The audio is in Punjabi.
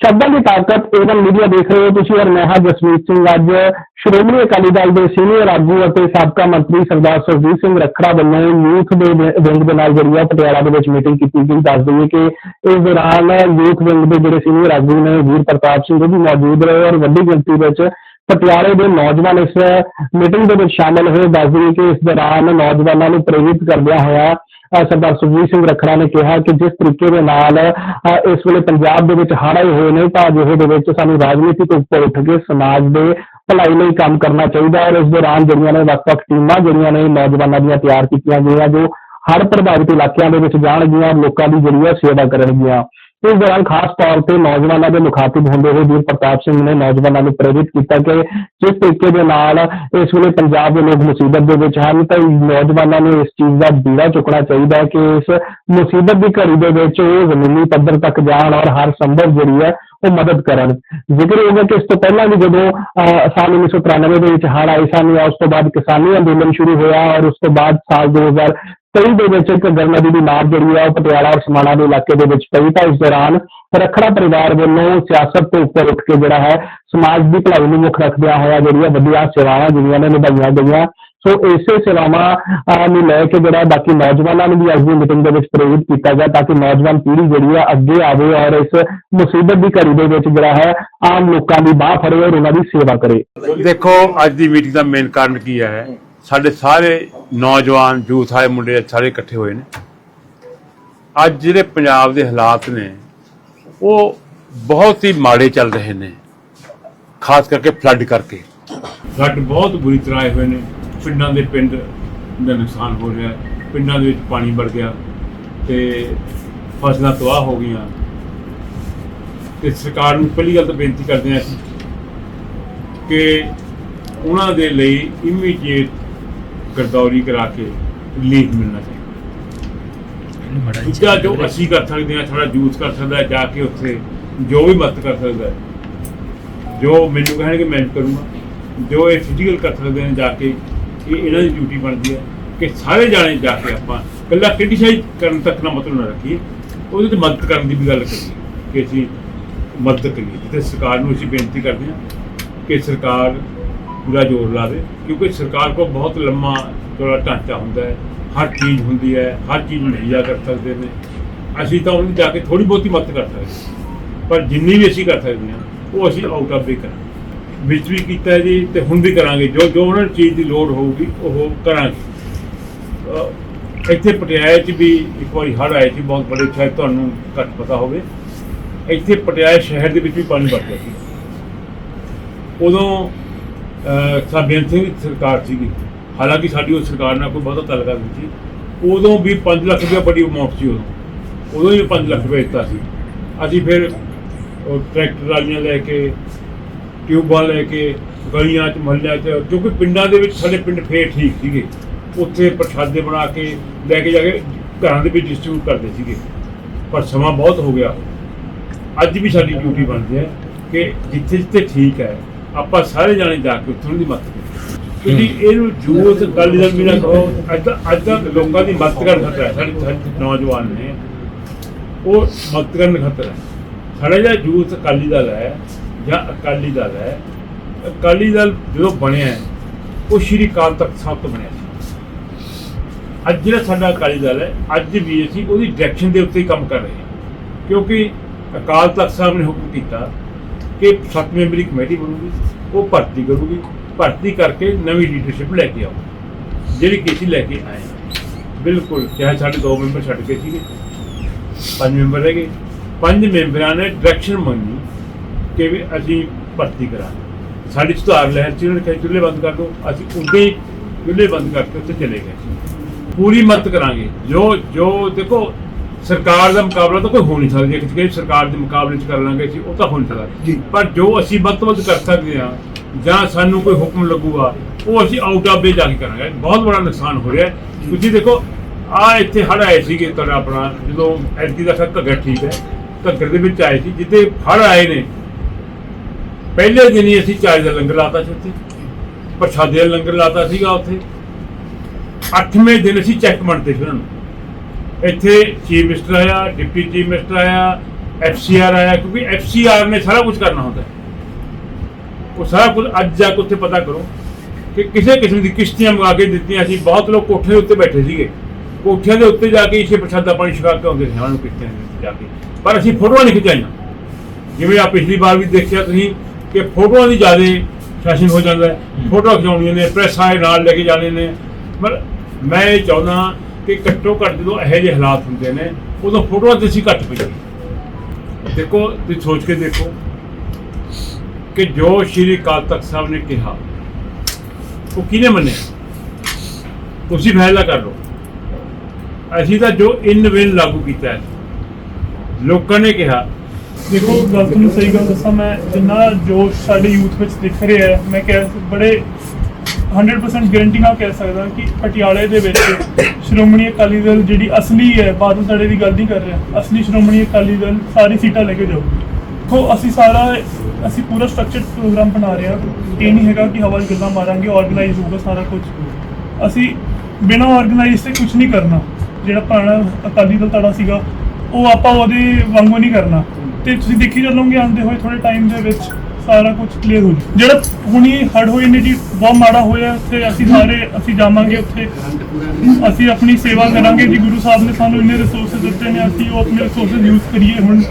ਸ਼ਬਦਾਂ ਦੀ ਤਾਕਤ ਏਵਨ ਮੀਡੀਆ ਦੇਖ ਰਹੇ ਹੋ ਤੁਸੀਂ ਔਰ ਮੈਂ ਹਾਂ ਜਸਮੀਤ ਸਿੰਘ। ਅੱਜ ਸ਼੍ਰੋਮਣੀ ਅਕਾਲੀ ਦਲ ਦੇ ਸੀਨੀਅਰ ਆਗੂ ਅਤੇ ਸਾਬਕਾ ਮੰਤਰੀ ਸਰਦਾਰ ਸੁਰਜੀਤ ਸਿੰਘ ਰੱਖੜਾ ਵੱਲੋਂ ਯੂਥ ਦੇ ਵਿੰਗ ਦੇ ਨਾਲ ਜਿਹੜੀ ਆ ਪਟਿਆਲਾ ਦੇ ਵਿੱਚ ਮੀਟਿੰਗ ਕੀਤੀ ਗਈ। ਦੱਸ ਦਈਏ ਕਿ ਇਸ ਦੌਰਾਨ ਯੂਥ ਵਿੰਗ ਦੇ ਜਿਹੜੇ ਸੀਨੀਅਰ ਆਗੂ ਨੇ, ਵੀਰ ਪ੍ਰਤਾਪ ਸਿੰਘ ਉਹ ਵੀ ਮੌਜੂਦ ਰਹੇ ਔਰ ਵੱਡੀ ਗਿਣਤੀ ਵਿੱਚ ਪਟਿਆਲੇ ਦੇ ਨੌਜਵਾਨ ਇਸ ਮੀਟਿੰਗ ਦੇ ਵਿੱਚ ਸ਼ਾਮਲ ਹੋਏ। ਦੱਸ ਦਈਏ ਕਿ ਇਸ ਦੌਰਾਨ ਨੌਜਵਾਨਾਂ ਨੂੰ ਪ੍ਰੇਰਿਤ ਕਰਦਿਆਂ ਹੋਇਆ ਸਰਦਾਰ ਸੁਖਬੀਰ ਸਿੰਘ ਰੱਖੜਾ ਨੇ ਕਿਹਾ ਕਿ ਜਿਸ ਤਰੀਕੇ ਦੇ ਨਾਲ ਇਸ ਵੇਲੇ ਪੰਜਾਬ ਦੇ ਵਿੱਚ ਹੜ੍ਹ ਆਏ ਹੋਏ ਨੇ ਤਾਂ ਅਜਿਹੇ ਦੇ ਵਿੱਚ ਸਾਨੂੰ ਰਾਜਨੀਤੀ ਤੋਂ ਉੱਪਰ ਉੱਠ ਕੇ ਸਮਾਜ ਦੇ ਭਲਾਈ ਲਈ ਕੰਮ ਕਰਨਾ ਚਾਹੀਦਾ ਔਰ ਇਸ ਦੌਰਾਨ ਜਿਹੜੀਆਂ ਨੇ ਵੱਖ-ਵੱਖ ਟੀਮਾਂ, ਜਿਹੜੀਆਂ ਨੇ ਨੌਜਵਾਨਾਂ ਦੀਆਂ ਤਿਆਰ ਕੀਤੀਆਂ ਗਈਆਂ, ਜੋ ਹੜ੍ਹ ਪ੍ਰਭਾਵਿਤ ਇਲਾਕਿਆਂ ਦੇ ਵਿੱਚ ਜਾਣਗੀਆਂ, ਲੋਕਾਂ ਦੀ ਜਿਹੜੀ ਹੈ ਸੇਵਾ ਕਰਨਗੀਆਂ। ਇਸ ਦੌਰਾਨ ਖਾਸ ਤੌਰ ਤੇ ਨੌਜਵਾਨਾਂ ਦੇ ਮੁਖਾਤਿਬ ਹੁੰਦੇ ਹੋਏ ਵੀਰ ਪ੍ਰਤਾਪ ਸਿੰਘ ਨੇ ਨੌਜਵਾਨਾਂ ਨੂੰ ਪ੍ਰੇਰਿਤ ਕੀਤਾ ਕਿ ਜਿਸ ਤਰੀਕੇ ਦੇ ਨਾਲ ਇਸ ਵੇਲੇ ਪੰਜਾਬ ਦੇ ਲੋਕ ਮੁਸੀਬਤ ਦੇ ਵਿੱਚ ਹਨ ਤਾਂ ਨੌਜਵਾਨਾਂ ਨੂੰ ਇਸ ਚੀਜ਼ ਦਾ ਬੀੜਾ ਚੁੱਕਣਾ ਚਾਹੀਦਾ ਹੈ ਕਿ ਇਸ ਮੁਸੀਬਤ ਦੀ ਘੜੀ ਦੇ ਵਿੱਚ ਉਹ ਜ਼ਮੀਨੀ ਪੱਧਰ ਤੱਕ ਜਾਣ ਔਰ ਹਰ ਸੰਭਵ ਜਿਹੜੀ ਹੈ ਉਹ ਮਦਦ ਕਰਨ। ਜ਼ਿਕਰ ਹੋਗਾ ਕਿ ਇਸ ਤੋਂ ਪਹਿਲਾਂ ਵੀ ਜਦੋਂ ਅਹ, ਸਾਲ 1993 ਦੇ ਵਿੱਚ ਹੜ੍ਹ ਆਏ ਸਨ ਜਾਂ ਉਸ ਤੋਂ ਬਾਅਦ ਕਿਸਾਨੀ ਅੰਦੋਲਨ ਸ਼ੁਰੂ ਹੋਇਆ ਔਰ ਉਸ ਤੋਂ ਬਾਅਦ ਸਾਲ 2023 ਦੇ ਵਿੱਚ ਘੱਗਰ ਨਦੀ ਦੀ ਮਾਰ ਜਿਹੜੀ ਹੈ ਉਹ ਪਟਿਆਲਾ ਔਰ ਸਮਾਣਾ ਦੇ ਇਲਾਕੇ ਦੇ ਵਿੱਚ ਪਈ ਤਾਂ ਇਸ ਦੌਰਾਨ ਰੱਖੜਾ ਪਰਿਵਾਰ ਵੱਲੋਂ ਸਿਆਸਤ ਤੋਂ ਉੱਪਰ ਉੱਠ ਕੇ ਜਿਹੜਾ ਹੈ, ਸਮਾਜ ਦੀ ਭਲਾਈ ਨੂੰ ਮੁੱਖ ਰੱਖਦਿਆਂ ਹੋਇਆ ਜਿਹੜੀਆਂ ਵੱਡੀਆਂ ਸੇਵਾਵਾਂ ਜਿਹੜੀਆਂ ਨੇ ਨਿਭਾਈਆਂ ਗਈਆਂ। ਸੋ ਇਸੇ ਸੇਵਾਵਾਂ ਨੂੰ ਲੈ ਕੇ ਜਿਹੜਾ ਬਾਕੀ ਨੌਜਵਾਨਾਂ ਨੂੰ ਵੀ ਅੱਜ ਦੀ ਮੀਟਿੰਗ ਦੇ ਵਿੱਚ ਪ੍ਰੇਰਿਤ ਕੀਤਾ ਗਿਆ ਤਾਂ ਕਿ ਨੌਜਵਾਨ ਪੀੜ੍ਹੀ ਜਿਹੜੀ ਹੈ ਅੱਗੇ ਆਵੇ ਔਰ ਇਸ ਮੁਸੀਬਤ ਦੀ ਘੜੀ ਦੇ ਵਿੱਚ ਜਿਹੜਾ ਹੈ, ਆਮ ਲੋਕਾਂ ਦੀ ਬਾਹ ਫੜੇ ਔਰ ਉਹਨਾਂ ਦੀ ਸੇਵਾ ਕਰੇ। ਦੇਖੋ, ਅੱਜ ਦੀ ਮੀਟਿੰਗ ਦਾ ਮੇਨ ਕਾਰਨ ਕੀ ਹੈ? ਸਾਡੇ ਸਾਰੇ ਨੌਜਵਾਨ ਯੂਥ ਆਏ ਮੁੰਡੇ ਸਾਰੇ ਇਕੱਠੇ ਹੋਏ ਨੇ। ਅੱਜ ਜਿਹੜੇ ਪੰਜਾਬ ਦੇ ਹਾਲਾਤ ਨੇ, ਉਹ ਬਹੁਤ ਹੀ ਮਾੜੇ ਚੱਲ ਰਹੇ ਨੇ, ਖਾਸ ਕਰਕੇ ਫਲੱਡ ਕਰਕੇ। ਫਲੱਡ ਬਹੁਤ ਬੁਰੀ ਤਰ੍ਹਾਂ ਆਏ ਹੋਏ ਨੇ। ਪਿੰਡਾਂ ਦੇ ਪਿੰਡ ਦਾ ਨੁਕਸਾਨ ਹੋ ਰਿਹਾ, ਪਿੰਡਾਂ ਦੇ ਵਿੱਚ ਪਾਣੀ ਵੜ ਗਿਆ ਤੇ ਫਸਲਾਂ ਤਬਾਹ ਹੋ ਗਈਆਂ। ਤੇ ਸਰਕਾਰ ਨੂੰ ਪਹਿਲੀ ਗੱਲ ਤਾਂ ਬੇਨਤੀ ਕਰਦੇ ਹਾਂ ਅਸੀਂ ਕਿ ਉਹਨਾਂ ਦੇ ਲਈ ਇਮੀਡੀਏਟ ਗਰਦੌਰੀ ਕਰਾ ਕੇ ਰਿਲੀਫ ਮਿਲਣਾ ਚਾਹੀਦਾ। ਦੂਜਾ ਜੋ ਅਸੀਂ ਕਰ ਸਕਦੇ ਹਾਂ ਸਾਡਾ ਯੂਥ ਕਰ ਸਕਦਾ ਹੈ ਜਾ ਕੇ ਉੱਥੇ ਜੋ ਵੀ ਮਦਦ ਕਰ ਸਕਦਾ ਹੈ। ਜੋ ਮੈਨੂੰ ਕਹਿਣਗੇ ਮੈਂ ਕਰੂੰਗਾ। ਜੋ ਇਹ ਫਿਜ਼ੀਕਲ ਕਰ ਸਕਦੇ ਨੇ ਜਾ ਕੇ ਇਹ ਇਹਨਾਂ ਦੀ ਡਿਊਟੀ ਬਣਦੀ ਹੈ ਕਿ ਸਾਰੇ ਜਾਣੇ ਜਾ ਕੇ ਆਪਾਂ ਇਕੱਲਾ ਕ੍ਰਿਟਿਸਾਈਜ਼ ਕਰਨ ਤੱਕ ਨਾ ਮਤਲਬ ਨਾ ਰੱਖੀਏ। ਉਹਦੇ ਤੇ ਮਦਦ ਕਰਨ ਦੀ ਵੀ ਗੱਲ ਕਰੀਏ ਕਿ ਅਸੀਂ ਮਦਦ ਕਰੀਏ। ਜਿੱਥੇ ਸਰਕਾਰ ਨੂੰ ਅਸੀਂ ਬੇਨਤੀ ਕਰਦੇ ਹਾਂ ਕਿ ਸਰਕਾਰ ਪੂਰਾ ਜ਼ੋਰ ਲਾਵੇ, ਕਿਉਂਕਿ ਸਰਕਾਰ ਕੋਲ ਬਹੁਤ ਲੰਮਾ ਥੋੜਾ ਢਾਂਚਾ ਹੁੰਦਾ ਹੈ, ਹਰ ਚੀਜ਼ ਹੁੰਦੀ ਹੈ, ਹਰ ਚੀਜ਼ ਮੁਹੱਈਆ ਕਰ ਸਕਦੇ ਨੇ। ਅਸੀਂ ਤਾਂ ਉਹਨੂੰ ਜਾ ਕੇ ਥੋੜੀ ਬਹੁਤੀ ਮਦਦ ਕਰ ਸਕਦੇ ਪਰ ਜਿੰਨੀ ਵੀ ਅਸੀਂ ਕਰ ਸਕਦੇ ਹਾਂ, ਉਹ ਅਸੀਂ ਆਊਟ ਆਫ ਦੇ ਕਰਾਂਗੇ। ਵਿੱਚ ਵੀ ਕੀਤਾ ਜੀ, ਤੇ ਹੁਣ ਵੀ ਕਰਾਂਗੇ। ਜੋ ਜੋ ਉਹਨਾਂ ਚੀਜ਼ ਦੀ ਲੋੜ ਹੋਊਗੀ, ਉਹ ਕਰਾਂਗੇ। ਇੱਥੇ ਪਟਿਆਲੇ 'ਚ ਵੀ ਇੱਕ ਵਾਰੀ ਹੜ੍ਹ ਆਏ ਸੀ, ਬਹੁਤ ਬੜੇ ਸ਼ਾਇਦ ਤੁਹਾਨੂੰ ਘੱਟ ਪਤਾ ਹੋਵੇ। ਇੱਥੇ ਪਟਿਆਲੇ ਸ਼ਹਿਰ ਦੇ ਵਿੱਚ ਵੀ ਪਾਣੀ ਵੜ ਗਿਆ ਸੀ। ਉਦੋਂ ਅਹ, ਸਾਬਿਆਨ ਸਿੰਘ ਸਰਕਾਰ ਸੀਗੀ। ਹਾਲਾਂਕਿ ਸਾਡੀ ਉਹ ਸਰਕਾਰ ਨਾਲ ਕੋਈ ਬਹੁਤਾ ਤਾਲੁਕਾ ਨਹੀਂ ਸੀ। ਉਦੋਂ ਵੀ 5 ਲੱਖ ਰੁਪਏ ਬੜੀ ਅਮਾਉਂਟ ਸੀ ਉਦੋਂ। ਉਦੋਂ ਵੀ 5 ਲੱਖ ਰੁਪਏ ਦਿੱਤਾ ਸੀ। ਅਸੀਂ ਫਿਰ ਉਹ ਟਰੈਕਟਰ ਵਾਲੀਆਂ ਲੈ ਕੇ ਟਿਊਬਾਂ ਲੈ ਕੇ ਗਲੀਆਂ 'ਚ ਮਹੱਲਿਆਂ 'ਚ ਕਿਉਂਕਿ ਪਿੰਡਾਂ ਦੇ ਵਿੱਚ ਸਾਡੇ ਪਿੰਡ ਫੇਰ ਠੀਕ ਸੀਗੇ। ਉੱਥੇ ਪ੍ਰਸ਼ਾਦੇ ਬਣਾ ਕੇ ਲੈ ਕੇ ਜਾ ਕੇ ਘਰਾਂ ਦੇ ਵਿੱਚ ਡਿਸਟ੍ਰੀਬਿਊਟ ਕਰਦੇ ਸੀਗੇ। ਪਰ ਸਮਾਂ ਬਹੁਤ ਹੋ ਗਿਆ। ਅੱਜ ਵੀ ਸਾਡੀ ਡਿਊਟੀ ਬਣਦੀ ਹੈ ਕਿ ਜਿੱਥੇ ਜਿੱਥੇ ਠੀਕ ਹੈ ਆਪਾਂ ਸਾਰੇ ਜਾਣੇ ਜਾ ਕੇ ਉੱਥੋਂ ਦੀ ਮਦਦ ਕਰੀਏ। ਕਿਉਂਕਿ ਇਹਨੂੰ ਜੂਸ ਅਕਾਲੀ ਦਲ ਵੀ ਨਾ ਕਹੋ ਅੱਜ ਤਾਂ ਅੱਜ ਤਾਂ ਲੋਕਾਂ ਦੀ ਮਦਦ ਕਰਨ ਖਤਰਾ ਹੈ। ਸਾਡੇ ਨੌਜਵਾਨ ਨੇ। ਉਹ ਮਦਦ ਕਰਨ ਖਤਰਾ ਹੈ। ਸਾਡਾ ਜਿਹੜਾ ਜੂਸ ਅਕਾਲੀ ਦਲ ਹੈ ਜਾਂ ਅਕਾਲੀ ਦਲ ਹੈ, ਅਕਾਲੀ ਦਲ ਜਦੋਂ ਬਣਿਆ ਉਹ ਸ਼੍ਰੀ ਅਕਾਲ ਤਖਤ ਸਾਹਿਬ ਤੋਂ ਬਣਿਆ ਸੀ। ਅੱਜ ਜਿਹੜਾ ਸਾਡਾ ਅਕਾਲੀ ਦਲ ਹੈ, ਅੱਜ ਵੀ ਅਸੀਂ ਉਹਦੀ ਡਾਇਰੈਕਸ਼ਨ ਦੇ ਉੱਤੇ ਹੀ ਕੰਮ ਕਰ ਰਹੇ ਹਾਂ। ਕਿਉਂਕਿ ਅਕਾਲ ਤਖਤ ਸਾਹਿਬ ਨੇ ਹੁਕਮ ਕੀਤਾ ਕਿ ਸੱਤ ਮੈਂਬਰੀ ਕਮੇਟੀ ਬਣੂਗੀ, ਉਹ ਭਰਤੀ ਕਰੂਗੀ। ਭਰਤੀ ਕਰਕੇ ਨਵੀਂ ਲੀਡਰਸ਼ਿਪ ਲੈ ਕੇ ਆਓ ਜਿਹੜੀ ਕਿ ਅਸੀਂ ਲੈ ਕੇ ਆਏ ਬਿਲਕੁਲ, ਚਾਹੇ ਸਾਡੇ ਦੋ ਮੈਂਬਰ ਛੱਡ ਕੇ ਸੀਗੇ, ਪੰਜ ਮੈਂਬਰ ਰਹਿ ਗਏ। ਪੰਜ ਮੈਂਬਰਾਂ ਨੇ ਡਾਇਰੈਕਸ਼ਨ ਮੰਗੀ ਕਿ ਵੀ ਅਸੀਂ ਭਰਤੀ ਕਰਾਂ ਸਾਡੀ ਸੁਧਾਰ ਲਹਿਰ ਚ ਉਹਨਾਂ ਨੇ ਕਿਹਾ, ਚੁੱਲ੍ਹੇ ਬੰਦ ਕਰ ਦਿਓ। ਅਸੀਂ ਉੱਦਾਂ ਹੀ ਚੁੱਲ੍ਹੇ ਬੰਦ ਕਰਕੇ ਉੱਥੇ ਚਲੇ ਗਏ। ਪੂਰੀ ਮਦਦ ਕਰਾਂਗੇ। ਜੋ ਜੋ ਦੇਖੋ ਸਰਕਾਰ ਦਾ ਮੁਕਾਬਲਾ ਤਾਂ ਕੋਈ ਹੋ ਨਹੀਂ ਸਕਦਾ। ਜੇ ਕਿਸੇ ਸਰਕਾਰ ਦੇ ਮੁਕਾਬਲੇ ਚ ਕਰ ਲਾਂਗੇ ਅਸੀਂ ਉਹ ਤਾਂ ਹੋ ਨਹੀਂ ਸਕਦਾ। ਪਰ ਜੋ ਅਸੀਂ ਵੱਧ ਤੋਂ ਵੱਧ ਕਰ ਸਕਦੇ ਹਾਂ ਜਾਂ ਸਾਨੂੰ ਕੋਈ ਹੁਕਮ ਲੱਗੂਗਾ ਉਹ ਅਸੀਂ ਆਊਟ ਆਫ ਵੇ ਜਾ ਕੇ ਕਰਾਂਗੇ। ਬਹੁਤ ਬੜਾ ਨੁਕਸਾਨ ਹੋ ਰਿਹਾ। ਤੁਸੀਂ ਦੇਖੋ ਆ ਇੱਥੇ ਹੜ੍ਹ ਆਏ ਸੀਗੇ ਤੁਹਾਡਾ ਆਪਣਾ ਜਦੋਂ ਐਤਕੀ ਦਾ ਖਤ ਘੱਗਰ ਠੀਕ ਹੈ ਘੱਗਰ ਦੇ ਵਿੱਚ ਆਏ ਸੀ ਜਿੱਥੇ ਹੜ੍ਹ ਆਏ ਨੇ। ਪਹਿਲੇ ਦਿਨ ਹੀ ਅਸੀਂ ਚਾय ਦਾ ਲੰਗਰ ਲਾਤਾ ਸੀ ਉੱਥੇ। ਪ੍ਰਸ਼ਾਦੇ ਦਾ ਲੰਗਰ ਲਾਤਾ ਸੀਗਾ ਉੱਥੇ। ਅੱਠਵੇਂ ਦਿਨ ਅਸੀਂ ਚੈੱਕ ਬਣਦੇ ਸੀ ਉਹਨਾਂ ਨੂੰ। ਇੱਥੇ ਚੀਫ ਮਿਨਿਸਟਰ ਆਇਆ, ਡਿਪਟੀ ਚੀਫ ਮਿਨਿਸਟਰ ਆਇਆ ਐਫਸੀਆਰ ਆਇਆ, ਕਿਉਂਕਿ ਐਫਸੀਆਰ ਨੇ ਸਾਰਾ ਕੁਝ ਕਰਨਾ ਹੁੰਦਾ। ਉਹ ਸਾਰਾ ਕੁਝ ਅੱਜ ਜਾ ਕੇ ਉੱਥੇ ਪਤਾ ਕਰੋ ਕਿ ਕਿਸੇ ਕਿਸਮ ਦੀ ਕਿਸ਼ਤੀਆਂ ਮੰਗਾ ਕੇ ਦਿੱਤੀਆਂ ਸੀ। ਬਹੁਤ ਲੋਕ ਕੋਠੇ ਦੇ ਉੱਤੇ ਬੈਠੇ ਸੀਗੇ। ਕੋਠਿਆਂ ਦੇ ਉੱਤੇ ਜਾ ਕੇ ਇਸੇ ਪ੍ਰਸ਼ਾਦਾ ਪਾਣੀ ਛਕਾ ਕੇ ਆਉਂਦੇ ਸੀ। ਉਹਨਾਂ ਨੂੰ ਕਿਸ਼ਤੀਆਂ ਦੇ ਉੱਤੇ ਜਾ ਕੇ। ਪਰ ਅਸੀਂ ਫੋਟੋਆਂ ਨਹੀਂ ਖਿਚਾਈਆਂ। ਜਿਵੇਂ ਆ ਪਿਛਲੀ ਵਾਰ ਵੀ ਦੇਖਿਆ ਤੁਸੀਂ ਕਿ ਫੋਟੋਆਂ ਦੀ ਜ਼ਿਆਦਾ ਫੈਸ਼ਨ ਹੋ ਜਾਂਦਾ ਹੈ। ਫੋਟੋ ਖਿਚਾਉਣੀਆਂ ਨੇ, ਪ੍ਰੈਸ ਆਏ ਨਾਲ ਲੈ ਕੇ ਜਾਣੇ ਨੇ। ਪਰ ਮੈਂ ਇਹ ਚਾਹੁੰਦਾ ਕਿ ਘੱਟੋ ਘੱਟ ਜਦੋਂ ਇਹੋ ਜਿਹੇ ਹਾਲਾਤ ਹੁੰਦੇ ਨੇ, ਉਦੋਂ ਫੋਟੋਆਂ ਤੇ ਅਸੀਂ ਘੱਟ ਪਈਏ ਦੇਖੋ, ਤੁਸੀਂ ਸੋਚ ਕੇ ਦੇਖੋ ਕਿ ਜੋ ਸ਼੍ਰੀ ਅਕਾਲ ਤਖਤ ਸਾਹਿਬ ਨੇ ਕਿਹਾ, ਉਹ ਕਿਹਨੇ ਮੰਨਿਆ? ਤੁਸੀਂ ਫੈਸਲਾ ਕਰ ਲਓ। ਅਸੀਂ ਤਾਂ ਜੋ ਇਨ ਵਿਨ ਲਾਗੂ ਕੀਤਾ ਹੈ। ਲੋਕਾਂ ਨੇ ਕਿਹਾ, ਦੇਖੋ, ਗੱਲ ਤੁਹਾਨੂੰ ਸਹੀ ਗੱਲ ਦੱਸਾਂ, ਮੈਂ ਜਿੰਨਾ ਜੋਸ਼ ਸਾਡੇ ਯੂਥ ਵਿੱਚ ਦਿਖ ਰਿਹਾ ਹੈ, ਮੈਂ ਕਿਹਾ ਬੜੇ 100% ਗਾਰੰਟੀ ਨਾਲ ਕਹਿ ਸਕਦਾ ਕਿ ਪਟਿਆਲੇ ਦੇ ਵਿੱਚ ਸ਼੍ਰੋਮਣੀ ਅਕਾਲੀ ਦਲ ਜਿਹੜੀ ਅਸਲੀ ਹੈ ਬਾਦਲ ਤੜੇ ਦੀ ਗੱਲ ਨਹੀਂ ਕਰ ਰਿਹਾ। ਅਸਲੀ ਸ਼੍ਰੋਮਣੀ ਅਕਾਲੀ ਦਲ ਸਾਰੀ ਸੀਟਾਂ ਲੈ ਕੇ ਜਾਊ। ਦੇਖੋ, ਅਸੀਂ ਸਾਰਾ, ਅਸੀਂ ਪੂਰਾ ਸਟਰਕਚਰਡ ਪ੍ਰੋਗਰਾਮ ਬਣਾ ਰਹੇ ਹਾਂ। ਇਹ ਨਹੀਂ ਹੈਗਾ ਕਿ ਹਵਾ 'ਚ ਗੱਲਾਂ ਮਾਰਾਂਗੇ ਆਰਗੇਨਾਈਜ਼ ਹੋਊਗਾ ਸਾਰਾ ਕੁਝ ਅਸੀਂ ਬਿਨਾਂ ਆਰਗੇਨਾਈਜ਼ ਤੇ ਕੁਝ ਨਹੀਂ ਕਰਨਾ। ਜਿਹੜਾ ਪੁਰਾਣਾ ਅਕਾਲੀ ਦਲ ਤੜਾ ਸੀਗਾ, ਉਹ ਆਪਾਂ ਉਹਦੇ ਵਾਂਗੂ ਨਹੀਂ ਕਰਨਾ। ਤੇ ਤੁਸੀਂ ਦੇਖੀ ਚੱਲੋਗੇ ਆਉਂਦੇ ਹੋਏ ਥੋੜੇ ਟਾਈਮ ਦੇ ਵਿੱਚ ਸਾਰਾ ਕੁਝ ਕਲੀਅਰ ਹੋ ਜੂ ਜਿਹੜਾ ਹੁਣੀ ਹੜ ਹੋਈ ਨੇ ਜੀ, ਬਹੁਤ ਮਾੜਾ ਹੋਇਆ ਉੱਥੇ ਅਸੀਂ ਸਾਰੇ, ਅਸੀਂ ਜਾਵਾਂਗੇ ਉੱਥੇ। ਅਸੀਂ ਆਪਣੀ ਸੇਵਾ ਕਰਾਂਗੇ। ਜੀ ਗੁਰੂ ਸਾਹਿਬ ਨੇ ਸਾਨੂੰ ਇੰਨੇ ਰਿਸੋਰਸਸ ਦਿੱਤੇ ਨੇ, ਅਸੀਂ ਉਹ ਆਪਣੇ ਰਿਸੋਰਸਸ ਯੂਜ਼ ਕਰੀਏ ਹੁਣ।